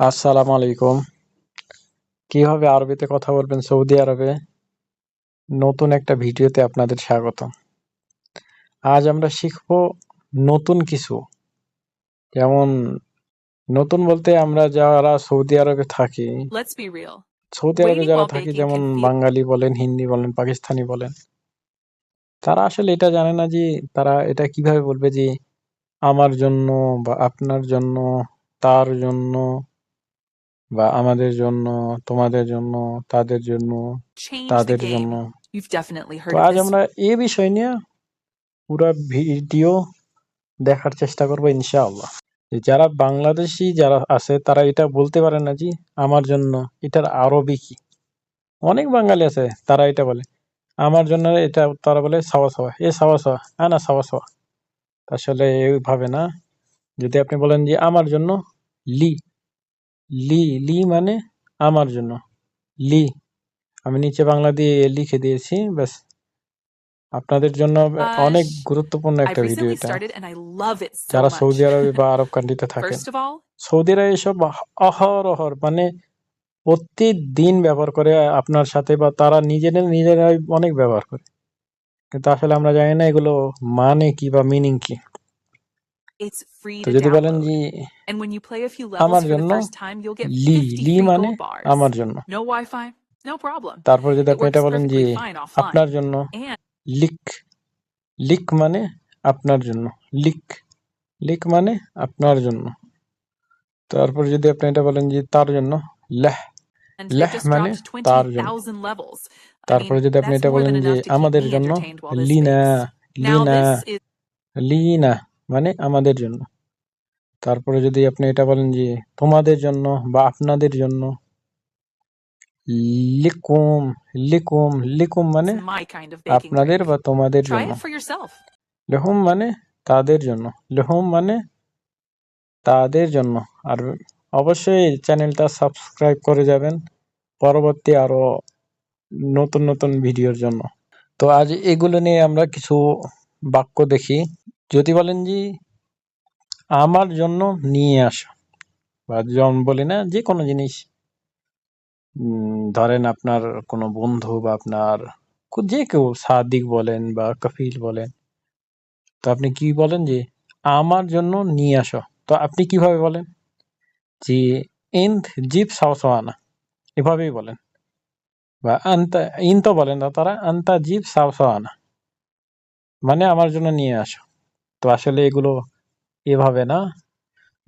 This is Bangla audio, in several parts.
আসসালামু আলাইকুম। কীভাবে আরবিতে কথা বলবেন সৌদি আরবে? নতুন একটা ভিডিওতে আপনাদের স্বাগত আজ আমরা শিখব নতুন কিছু। যেমন নতুন বলতে আমরা যারা সৌদি আরবে থাকি. সৌদি আরবে যারা থাকি যেমন বাঙালি বলেন হিন্দি বলেন পাকিস্তানি বলেন তারা আসলে এটা জানে না যে তারা এটা কীভাবে বলবে যে আমার জন্য বা আপনার জন্য তার জন্য বা আমাদের জন্য তোমাদের জন্য তাদের জন্য Change the তাদের game. জন্য। You've definitely heard তো of আজ this. আমরা এই বিষয় নিয়ে পুরো ভিডিও দেখার চেষ্টা করব ইনশাআল্লাহ। যে যারা বাংলাদেশি যারা আছে তারা এটা বলতে পারে না যে আমার জন্য এটার আরবি কি। অনেক বাঙালি আছে তারা এটা বলে। আমার জন্য এটা তারা বলে সাওয়া সাওয়া। এ সাওয়া সাওয়া হ্যাঁ না সাওয়া সাওয়া। আসলে এইভাবে না। যদি আপনি বলেন যে আমার জন্য লি লি লি মানে আমার জন্য। লি আমি নিচে বাংলা দিয়ে লিখে দিয়েছি ব্যাস। আপনাদের জন্য অনেক গুরুত্বপূর্ণ একটা ভিডিও এটা। যারা সৌদি আরবে বা আরব কান্ট্রিতে থাকেন। সৌদিরা এসব অহরহর মানে প্রতিদিন ব্যবহার করে আপনার সাথে বা তারা নিজেদের নিজেরাই অনেক ব্যবহার করে। কিন্তু আসলে আমরা জানি না এগুলো মানে কি বা মিনিং কি। যদি বলেন যে আমার জন্য লি লি মানে আমার জন্য। তারপর যদি আপনি এটা বলেন যে আপনার জন্য লিক লিক মানে আপনার জন্য। লিক মানে আপনার জন্য। তারপর যদি আপনি এটা বলেন যে তার জন্য লেহ লেহ মানে তার জন্য। তারপর যদি আপনি এটা বলেন যে আমাদের জন্য লিনা লিনা লিনা মানে আমাদের জন্য। তারপরে যদি আপনি এটা বলেন যে তোমাদের জন্য বা আপনাদের জন্য লিকুম লিকুম লিকুম মানে আপনাদের বা তোমাদের জন্য। লেহুম মানে তাদের জন্য। লেহুম মানে তাদের জন্য। আর অবশ্যই চ্যানেলটা সাবস্ক্রাইব করে যাবেন পরবর্তী আরও নতুন নতুন ভিডিওর জন্য। তো আজ এগুলো নিয়ে আমরা কিছু বাক্য দেখি। যদি বলেন যে আমার জন্য নিয়ে আসো বা জন বলি না, যে কোনো জিনিস ধরেন আপনার কোনো বন্ধু বা আপনার যে কেউ সাদিক বলেন বা কফিল বলেন, তো আপনি কি বলেন যে আমার জন্য নিয়ে আসো? তো আপনি কীভাবে বলেন? যে ইন্থ জিপ সাওসাওয়ানা, এভাবেই বলেন। বা আন্তা ইন তো বলেন না তারা, আন্তা জিপ সাওসাওয়ানা মানে আমার জন্য নিয়ে আসো। তো আসলে এগুলো এভাবে না।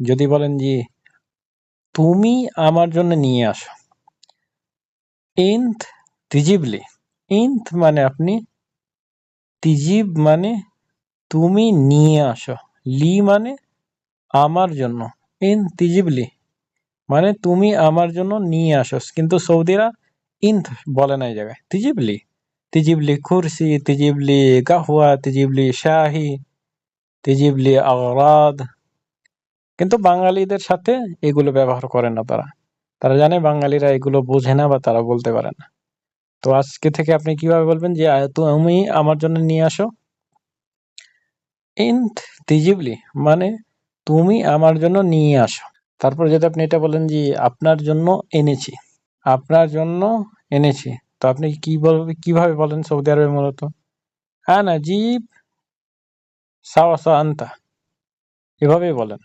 যদি বলেন যে, তুমি আমার জন্য নিয়ে আসো। ইন্থ তিজিবলি ইন্থ মানে আপনি? তিজিব মানে তুমি নিয়ে আসো। লি মানে আমার জন্য। ইন তিজিবলি মানে তুমি আমার জন্য নিয়ে আসো। কিন্তু সৌদিরা ইন্থ বলে না এই জায়গায়। তিজিবলি তিজিবলি কুরসি তিজিবলি গাহুয়া তিজিবলি শাহি। তিজিবলি আগরাদ। কিন্তু বাঙালিদের সাথে এগুলো ব্যবহার করে না তারা। তারা জানে বাঙালিরা এগুলো বোঝে না বা তারা বলতে পারে না। তো আজকে থেকে আপনি কীভাবে বলবেন যে তুমি আমার জন্য নিয়ে আসো? ইন তিজিবলি মানে তুমি আমার জন্য নিয়ে আসো। তারপর যদি আপনি এটা বলেন যে, আপনার জন্য এনেছি। আপনার জন্য এনেছি। তো আপনি কি বলবে, কীভাবে বলেন সৌদি আরবে মূলত? হ্যাঁ না জিব সাওয়াসা আনতা। এভাবেই বলেন।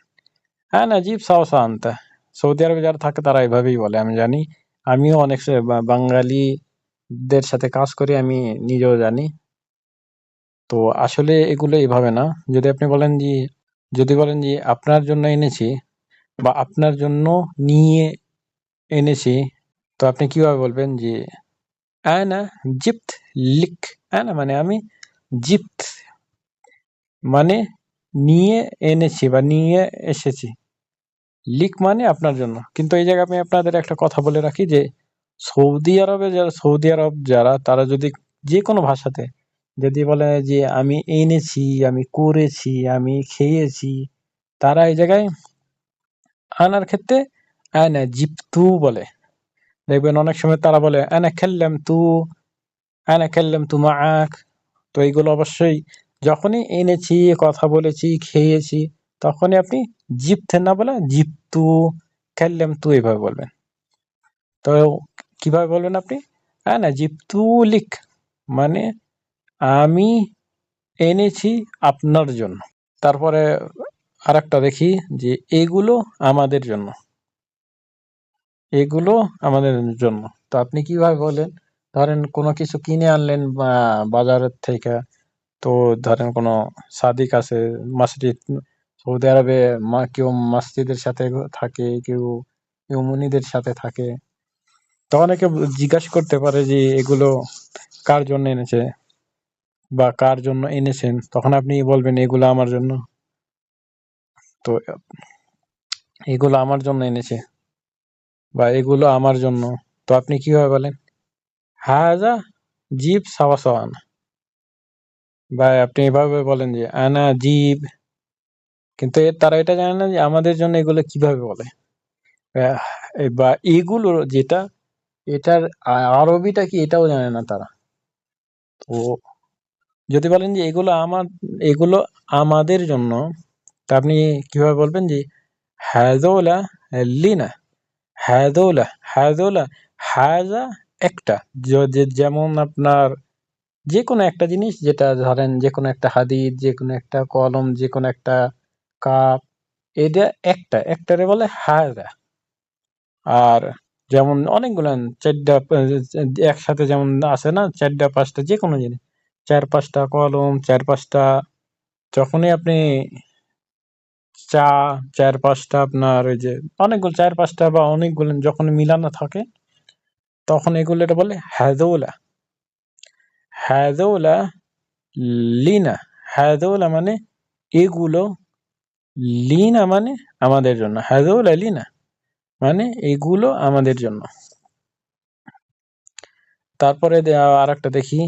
হ্যাঁ না জিব সাওয়াসা আনতা। সৌদি আরবে যারা থাকে তারা এভাবেই বলে, আমি জানি। আমিও অনেক বাঙালিদের সাথে কাজ করি, আমি নিজেও জানি। তো আসলে এগুলো এভাবে না। যদি আপনি বলেন যে, যদি বলেন যে, আপনার জন্য এনেছি বা আপনার জন্য নিয়ে এনেছি, তো আপনি কীভাবে বলবেন যে আয়না জিপ্ত লিক আয়না মানে আমি জিপ্ত মানে নিয়ে এনেছি বা নিয়ে এসেছি। লিক মানে আপনার জন্য। কিন্তু এই জায়গায় আমি আপনাদের একটা কথা বলে রাখি যে, সৌদি আরবে যারা, সৌদি আরব যারা, তারা যদি যে কোনো ভাষাতে যদি বলে যে, আমি এনেছি, আমি করেছি, আমি খেয়েছি, তারা এই জায়গায় আনার ক্ষেত্রে আনা জিপ্তু বলে। দেখবেন অনেক সময় তারা বলে, আনা খেললাম তু আনা খেললাম তু মাক তো এইগুলো অবশ্যই যখনই এনেছি, কথা বলেছি, খেয়েছি, তখনই আপনি জিপ্তে না বলে জিপ্তু কাল্লাম তু এভাবে বলবেন। তো কীভাবে বলবেন আপনি? আনা জিপ্তু লিক মানে আমি এনেছি আপনার জন্য। তারপরে আরেকটা দেখি যে এগুলো আমাদের জন্য। এগুলো আমাদের জন্য। তো আপনি কীভাবে বলেন ধরেন কোনো কিছু কিনে আনলেন বাজারের থেকে। তো ধরেন কোনো সাদিক আছে, মসজিদ, সৌদি আরবে মা, কেউ মসজিদের সাথে থাকে, কেউ ইউমনিদের সাথে থাকে। তো অনেকে জিজ্ঞাসা করতে পারে যে এগুলো কার জন্য এনেছে বা কার জন্য এনেছেন? তখন আপনি বলবেন, এগুলো আমার জন্য। তো এগুলো আমার জন্য এনেছে বা এগুলো আমার জন্য। তো আপনি কীভাবে বলেন? হাজা জিব সাওয়া বা আপনি এভাবে বলেন যে আনা, জীব, কিন্তু তারা এটা জানে না যে আমাদের জন্য এগুলো কীভাবে বলে? বা এগুলো যেটা, এটার আরবিটা কি এটাও জানে না তারা? তো যদি বলেন যে এগুলো আমার, এগুলো আমাদের জন্য, তা আপনি কীভাবে বলবেন যে হাজোলা লিনা হাজোলা হাজোলা হাজা একটা যে- যেমন আপনার যে কোনো একটা জিনিস যেটা ধরেন যে কোনো একটা হাদিদ যে কোনো একটা কলম যে কোনো একটা কাপ, এটা একটা, একটারে বলে হাজা। আর যেমন অনেকগুলো, চারটা, একসাথে যেমন আছে না, চারটা, পাঁচটা যে কোনো জিনিস। চার পাঁচটা কলম, চার পাঁচটা, যখনই আপনি চা, চার পাঁচটা আপনার ওই যে অনেকগুলো, চার পাঁচটা বা অনেকগুলো যখন মিলানো থাকে, তখন এগুলো বলে হ্যাদৌলা হ্যাদৌলা লিনা হ্যাদৌলা মানে এগুলো লিনা মানে আমাদের জন্য। হ্যাদৌলা লিনা মানে এগুলো আমাদের জন্য। তারপরে আর একটা দেখি।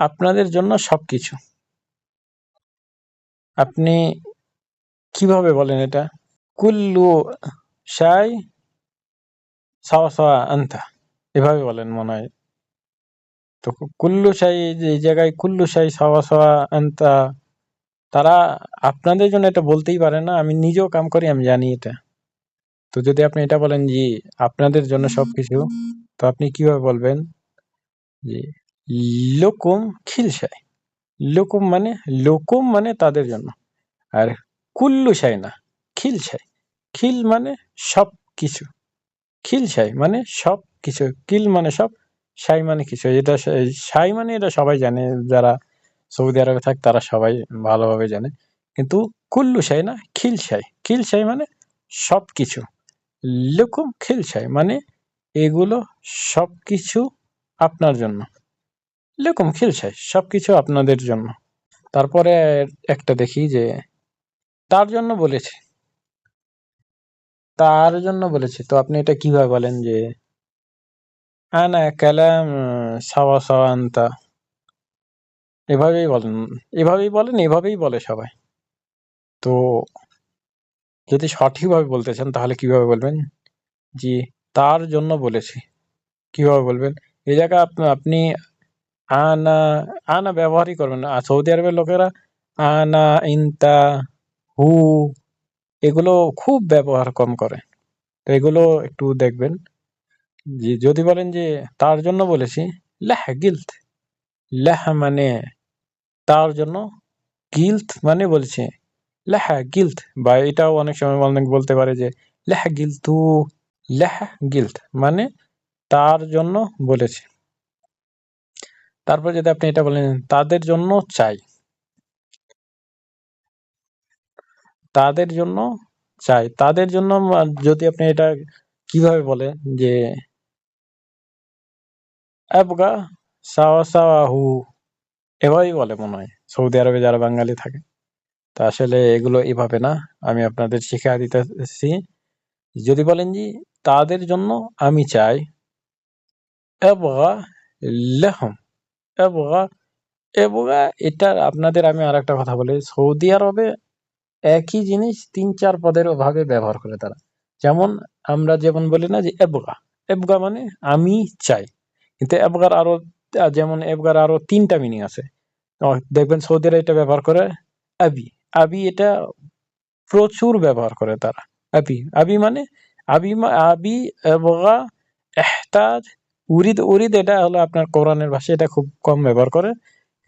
আপনাদের জন্য সবকিছু। আপনি কীভাবে বলেন এটা? কুল্লু সাই সাওয়া সাওয়া আন্তা। এভাবে বলেন মনে হয়। তো কুল্লু শাই যে জায়গায় কুল্লু শাই সাওয়া সাওয়া আন্তা তারা আপনাদের জন্য এটা বলতেই পারে না, আমি নিজেও কাম করি, আমি জানি এটা। তো যদি আপনি এটা বলেন যে আপনাদের জন্য সব কিছু তো আপনি কীভাবে বলবেন যে লোকুম খিলসাই লোকুম মানে লোকুম মানে তাদের জন্য। আর কুল্লু শাই না খিল শাই খিল মানে সব কিছু খিল শাই মানে সব কিছু কিল মানে সব শাই মানে কিছু এটা শাই মানে এটা সবাই জানে, যারা সৌদি আরবে থাকে তারা সবাই ভালোভাবে জানে। কিন্তু কুল্লু শাই না, খিল শাই। খিল শাই মানে সব কিছু লুকুম খিল শাই মানে এগুলো সব কিছু আপনার জন্য। লুকুম খিল শাই সব কিছু আপনাদের জন্য। তারপরে একটা দেখি যে, তার জন্য বলেছে। তার জন্য বলেছে। তো আপনি এটা কীভাবে বলেন যে আনা কালাম, সাওয়া সাওয়া আনতা। এভাবেই বলেন এভাবেই বলেন, এভাবেই বলে সবাই। তো যদি সঠিকভাবে বলতে চান, তাহলে কীভাবে বলবেন? জি, তার জন্য বলেছি। কীভাবে বলবেন? এই জায়গায় আপ- আপনি আনা আনা ব্যবহারই করবেন না। আর সৌদি আরবের লোকেরা আনা, ইনতা, হু, এগুলো খুব ব্যবহার কম করে। তো এগুলো একটু দেখবেন। যে যদি বলেন যে তার জন্য বলেছি, লেহ গিলত লেহ মানে তার জন্য গিলত মানে বলছে। লেহ গিলত বা এটাও অনেক সময় অনেক বলতে পারে যে, লেহ গিলতু লেহ গিলত মানে তার জন্য বলেছে। তারপর যদি আপনি এটা বলেন, তাদের জন্য চাই। তাদের জন্য চাই। তাদের জন্য যদি আপনি এটা কীভাবে বলেন যে আবগা সাওয়া সাওয়া হু। এভাবেই বলে মনে হয়। সৌদি আরবে যারা বাঙালি থাকে, তা আসলে এগুলো এভাবে না। আমি আপনাদের শিখা দিতেছি। যদি বলেন যে, তাদের জন্য আমি চাই এবগা লেহম। এবগা এবগা এটা আপনাদের আমি আর একটা কথা বলি। সৌদি আরবে একই জিনিস তিন চার পদের ভাবে ব্যবহার করে তারা। যেমন আমরা যেমন বলি না যে এবগা এবগা মানে আমি চাই। কিন্তু এবগার আরও যেমন এবগার আরও তিনটা মিনিং আছে। দেখবেন সৌদিরা এটা ব্যবহার করে আবি। আবি এটা প্রচুর ব্যবহার করে তারা। আবি আবি মানে আবি আবি, এবগা, এহতাজ, উরিদ উরিদ এটা হলো আপনার কোরআনের ভাষা এটা খুব কম ব্যবহার করে।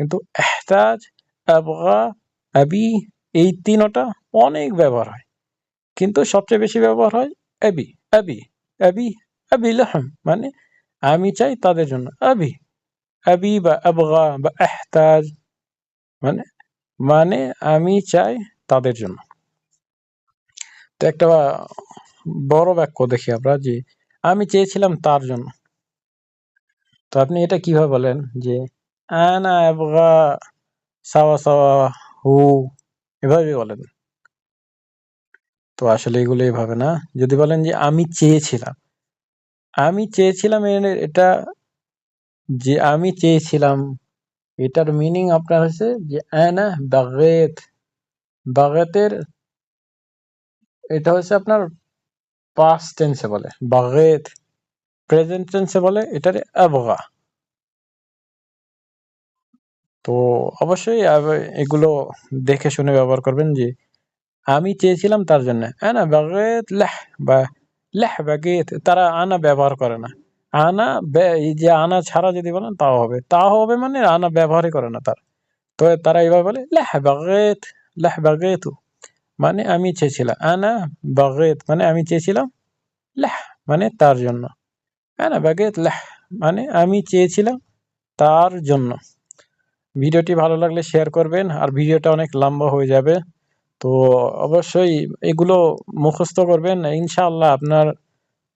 কিন্তু এহতাজ, এবগা, আবি এই তিনটা অনেক ব্যবহার হয়। কিন্তু সবচেয়ে বেশি ব্যবহার হয় আবি আবি আবি আবি লাহম মানে আমি চাই তাদের জন্য আবি আবি বা আবগা বা এহতাজ মানে মানে আমি চাই তাদের জন্য। তো একটা বড় বাক্য দেখি আমরা যে, আমি চেয়েছিলাম তার জন্য। তো আপনি এটা কীভাবে বলেন যে, আনা আবগা সাওয়া সাওয়া হু, এভাবে বলেন? তো আসলে এগুলো এভাবে না। যদি বলেন যে, আমি চেয়েছিলাম আমি চেয়েছিলাম এটা যে আমি চেয়েছিলাম, এটার মিনিং আপনার হচ্ছে যে আনা বাগেত। বাগেতের, এটা হচ্ছে আপনার পাস্ট টেন্সে বলে, বাগেত। প্রেজেন্ট টেন্সে বলে, এটারে আবগা। তো অবশ্যই এগুলো দেখে শুনে ব্যবহার করবেন যে, আমি চেয়েছিলাম তার জন্য। হ্যাঁ না বাগেত লেহ, বা লেহ বাগেত তারা আনা ব্যবহার করে না? আনা এই যে আনা ছাড়া যদি বলেন তাও হবে। তাও হবে মানে আনা ব্যবহারই করে না তার। তো তারা এইভাবে বলে লেহ বাগেত লেহ বাগেত মানে আমি চেয়েছিলাম, আনা বাগেত মানে আমি চেয়েছিলাম, লেহ। মানে তার জন্য। আনা বাগেত লেহ। মানে আমি চেয়েছিলাম তার জন্য। ভিডিওটি ভালো লাগলে শেয়ার করবেন, আর ভিডিওটা অনেক লম্বা হয়ে যাবে। তো অবশ্যই এগুলো মুখস্থ করবেন। ইনশাআল্লাহ আপনার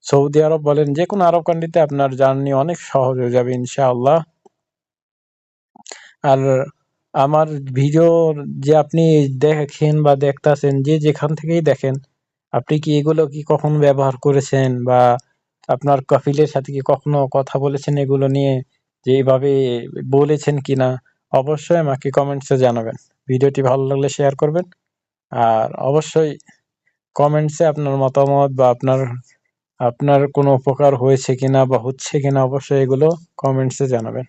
সৌদি আরব বলেন যে কোনো আরব কান্ট্রিতে আপনার জার্নি অনেক সহজ হয়ে যাবে ইনশাআল্লাহ। আর আমার ভিডিও যে আপনি দেখেন বা দেখতাছেন, যে যেখান থেকেই দেখেন, আপনি কি এগুলো কি কখনো ব্যবহার করেছেন বা আপনার কফিলের সাথে কি কখনো কথা বলেছেন এগুলো নিয়ে, যে এইভাবে বলেছেন কিনা, অবশ্যই আমাকে কমেন্টসে জানাবেন। ভিডিওটি ভালো লাগলে শেয়ার করবেন। আর অবশ্যই কমেন্টসে আপনার মতামত বা আপনার আপনার কোনো উপকার হয়েছে কিনা বা হচ্ছে কিনা অবশ্যই এগুলো কমেন্টসে জানাবেন।